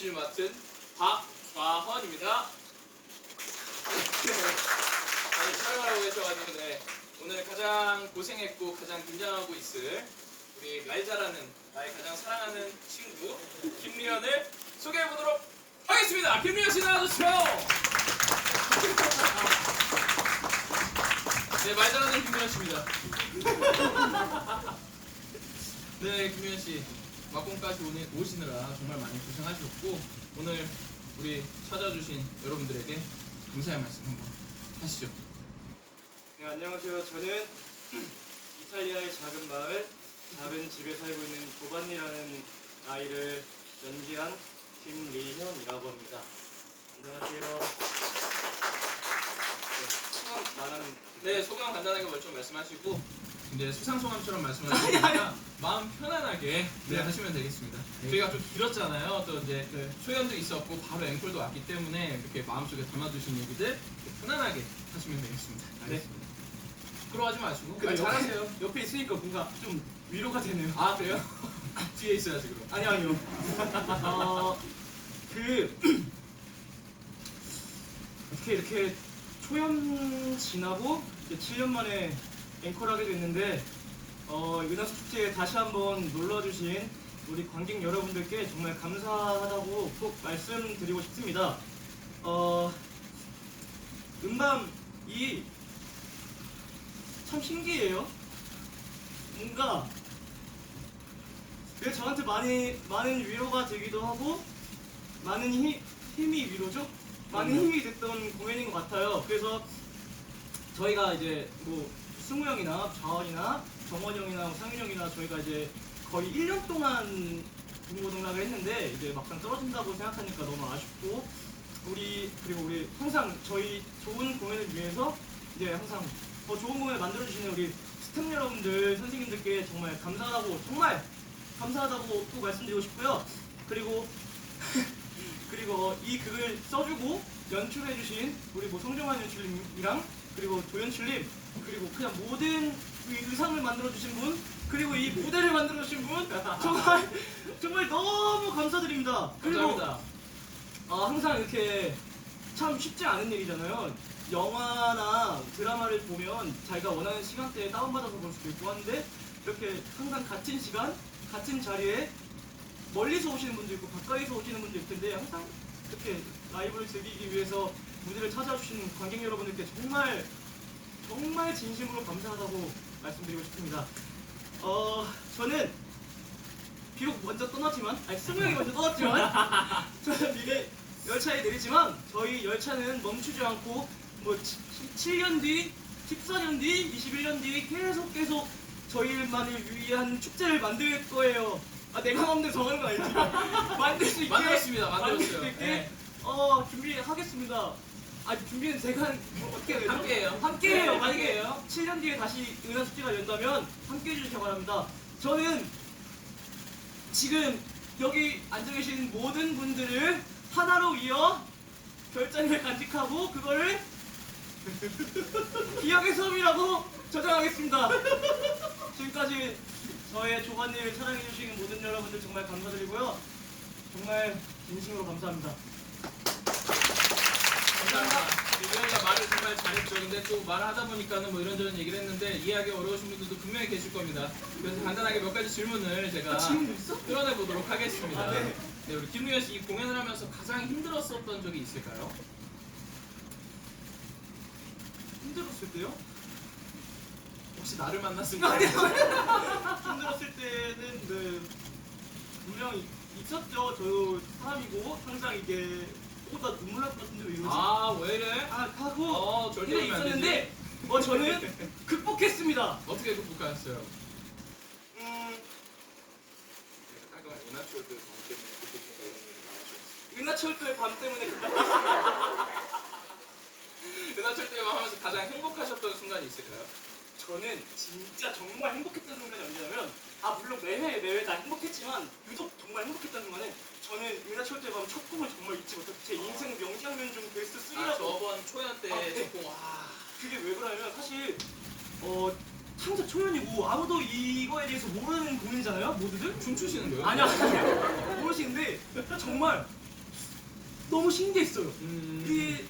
MC를 맡은 박좌헌입니다. 네. 오늘 촬영하라고 해셔가지고 네. 오늘 가장 고생했고 가장 긴장하고 있을 우리 말 잘하는 나의 가장 사랑하는 친구 김리현을 소개해보도록 하겠습니다. 김리현 씨 나와주세요. 네, 말 잘하는 김리현 씨입니다. 네, 김현 씨 막공까지 오늘 오시느라 정말 많이 고생하셨고 오늘 우리 찾아주신 여러분들에게 감사의 말씀 한번 하시죠. 네, 안녕하세요. 저는 이탈리아의 작은 마을, 작은 집에 살고 있는 도반니라는 아이를 연기한 김리현이라고 합니다. 안녕하세요. 네, 처음 말하는 네, 소감 간단하게 먼저 말씀하시고 이제 수상 소감처럼 말씀하시니까 마음 편 안하게 네, 하시면 되겠습니다. 저희가 좀 길었잖아요. 또 이제 그 초연도 있었고 바로 앵콜도 왔기 때문에 이렇게 마음속에 담아두신 얘기들 편안하게 하시면 되겠습니다. 알겠습니다. 부끄러워하지 마시고 말 잘하세요. 옆에 있으니까 뭔가 좀 위로가 되네요. 아 그래요? 뒤에 있어야지 그럼. 아니요, 아니요. 어, 그, 어떻게 이렇게 초연 지나고 이제 7년 만에 앵콜 하게 됐는데, 어, 은하수 축제에 다시 한번 놀러주신 우리 관객 여러분들께 정말 감사하다고 꼭 말씀드리고 싶습니다. 어, 음밤이 참 신기해요. 뭔가 그게 저한테 많이 많은 위로가 되기도 하고 많은 힘, 힘이 위로죠? 많은 그럼요. 힘이 됐던 공연인 것 같아요. 그래서 저희가 이제 뭐 승우 형이나 자원이나 정원 형이나 상윤 형이나 저희가 이제 거의 1년 동안 동고동락을 했는데 이제 막상 떨어진다고 생각하니까 너무 아쉽고 우리 그리고 우리 항상 저희 좋은 공연을 위해서 이제 항상 더 좋은 공연을 만들어 주시는 우리 스태프 여러분들 선생님들께 정말 감사하다고 정말 감사하다고 꼭 말씀드리고 싶고요. 그리고 그리고 이 극을 써주고 연출해주신 우리 뭐 성정환 연출님이랑 그리고 도연출님 그리고 그냥 모든 이 의상을 만들어 주신 분 그리고 이 무대를 만들어 주신 분 정말 정말 너무 감사드립니다. 그리고 감사합니다. 아, 항상 이렇게 참 쉽지 않은 일이잖아요. 영화나 드라마를 보면 자기가 원하는 시간대에 다운받아서 볼 수도 있고 하는데 이렇게 항상 같은 시간, 같은 자리에 멀리서 오시는 분도 있고 가까이서 오시는 분도 있을 텐데 항상 이렇게 라이브를 즐기기 위해서 무대를 찾아주시는 관객 여러분들께 정말 정말 진심으로 감사하다고 말씀드리고 싶습니다. 어, 저는 비록 먼저 떠났지만, 아니 승우 형이 먼저 떠났지만, 저는 미래 열차에 내리지만 저희 열차는 멈추지 않고 뭐 7년 뒤, 14년 뒤, 21년 뒤 계속 계속 저희만을 위한 축제를 만들 거예요. 아 내가 마음대로 정하는 거 아니지? 만들 수 있게 만들었습니다. 만들었어요. 만들 수 있게 네. 어 준비하겠습니다. 아 준비는 제가 뭐 어떻게 되죠? 함께해요. 함께해요. 네, 만약에 함께해요. 7년 뒤에 다시 은하 축제가 연다면 함께해 주시기 바랍니다. 저는 지금 여기 앉아 계신 모든 분들을 하나로 이어 결장을 간직하고 그거를 기억의 섬이라고 저장하겠습니다. 지금까지 저의 조반님을 사랑해주신 모든 여러분들 정말 감사드리고요. 정말 진심으로 감사합니다. 유현이가 말을 정말 잘했죠. 근데 또 말하다 보니까는 뭐 이런저런 얘기를 했는데 이해하기 어려우신 분들도 분명히 계실 겁니다. 그래서 간단하게 몇 가지 질문을 제가 아? 끌어내 보도록 하겠습니다. 아, 네. 네, 우리 김유현 씨 이 공연을 하면서 가장 힘들었었던 적이 있을까요? 힘들었을 때요? 혹시 나를 만났을 때? 힘들었을 때는 네, 분명 히 있었죠. 저도 사람이고 항상 이게 오다 눈물 날 것 같은데 왜 이러지? 아, 안 있었는데 어 저는 극복했습니다. 어떻게 극복하셨어요? 음, 잠깐만, 은하철도 방 때문에 극복했다 이런 얘기 나와주셨어요. 은하철도의 밤 때문에 극복. 은하철 때만 하면서 가장 행복하셨던 순간이 있을까요? 저는 진짜 정말 행복했던 순간이 언제냐면 아 물론 매회 매회 다 행복했지만 유독 정말 행복했던 순간은 저는 은하철도의 밤첫 곡을 정말 잊지 못했어요. 제 인생 명장면 중 베스트 3라고 아, 저번 초연 때 아, 네. 조금 와. 그게 왜 그러냐면 사실 어 창작 초연이고 아무도 이거에 대해서 모르는 공연이잖아요 모두들 춤추시는 거예요? 아니야 아니야 모르시는데 정말 너무 신기했어요. 음. 이게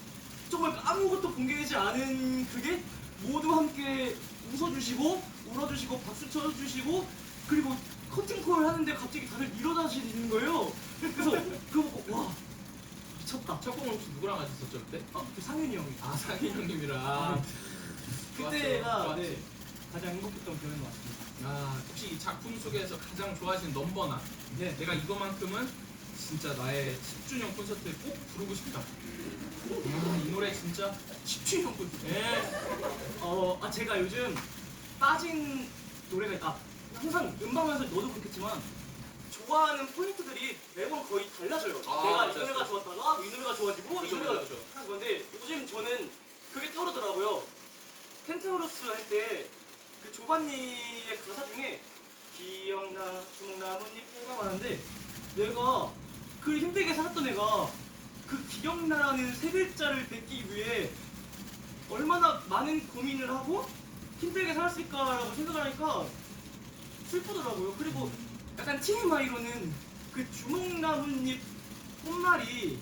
정말 아무것도 공개되지 않은 그게 모두 함께 웃어주시고 울어주시고 박수 쳐주시고 그리고 커팅콜 하는데 갑자기 다들 일어나시는 거예요. 그래서 그거 보고 와 미쳤다. 첫 곡은 혹시 누구랑 같이 썼죠 그때? 아, 그 상윤이 형이. 아 상인 형님이랑. 아, 그때가 좋았죠. 네, 가장 행복했던 기억인 것 같습니다. 아 혹시 이 작품 속에서 가장 좋아하시는 넘버나 네. 내가 이거만큼은 진짜 나의 10주년 콘서트에 꼭 부르고 싶다. 아, 이 노래 진짜 10주년 콘서트. 예. 어, 아 제가 요즘 빠진 노래가 있- 아 항상 음방에서 너도 그렇겠지만 좋아하는 포인트들이 매번 거의 달라져요. 아, 내가 이 맞아요. 노래가 좋았다가 이 노래가 좋아지고 이 그죠, 노래가 그죠. 하는 건데 요즘 저는 그게 떠오르더라고요. 펜트하우스 할 때 그 조반니의 가사 중에 기억나 주먹나무잎 해가 많은데 내가 그 힘들게 살았던 애가 그 기억나라는 세 글자를 뱉기 위해 얼마나 많은 고민을 하고 힘들게 살았을까라고 생각을 하니까 슬프더라고요. 그리고 약간 TMI로는 그 주먹나무잎 꽃말이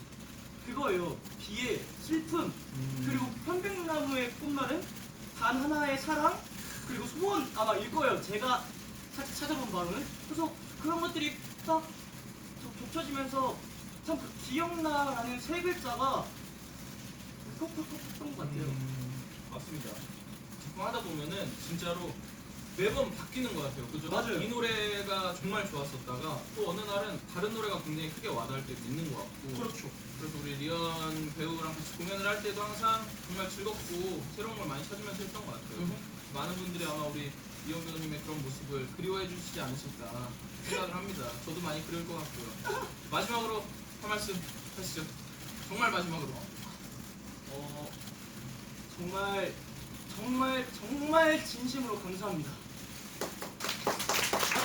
그거예요. 비애, 슬픔, 음. 그리고 편백나무의 꽃말은 단 하나의 사랑, 그리고 소원 아마 일 거예요. 제가 사- 찾아본 바로는. 그래서 그런 것들이 딱 겹- 겹쳐지면서 참 그 기억나라는 세 글자가 콕콕콕 했던 것 같아요. 음, 맞습니다. 작품 하다 보면은 진짜로 매번 바뀌는 것 같아요. 그죠? 맞아요. 이 노래가 정말 좋았었다가 또 어느 날은 다른 노래가 굉장히 크게 와닿을 때도 있는 것 같고. 그렇죠. 그래서 우리 리언 배우랑 같이 공연을 할 때도 항상 정말 즐겁고 새로운 걸 많이 찾으면서 했던 것 같아요. 음. 많은 분들이 아마 우리 리언 배우님의 그런 모습을 그리워해 주시지 않으실까 생각을 합니다. 저도 많이 그리울 것 같고요. 마지막으로 한 말씀 하시죠. 정말 마지막으로. 어, 정말 정말 정말 진심으로 감사합니다.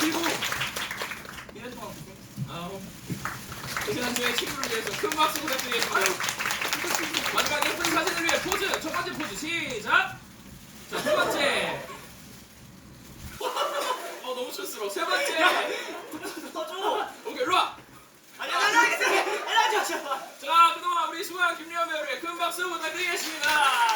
아, 그리고 이래 동안. 아우. 지난주에 친구를 위해서 큰 박수 부탁드리겠습니다. 마지막 예쁜 사진을 위해 포즈! 첫 번째 포즈 시작! 자, 세 번째! 어, 너무 촌스러워. 세 번째! 써줘. 오케이, 일로 와! 아니 아니 아니 아니 아니 아니 자, 그동안 우리 수고한 김리현 배우를 큰 박수 부탁드리겠습니다.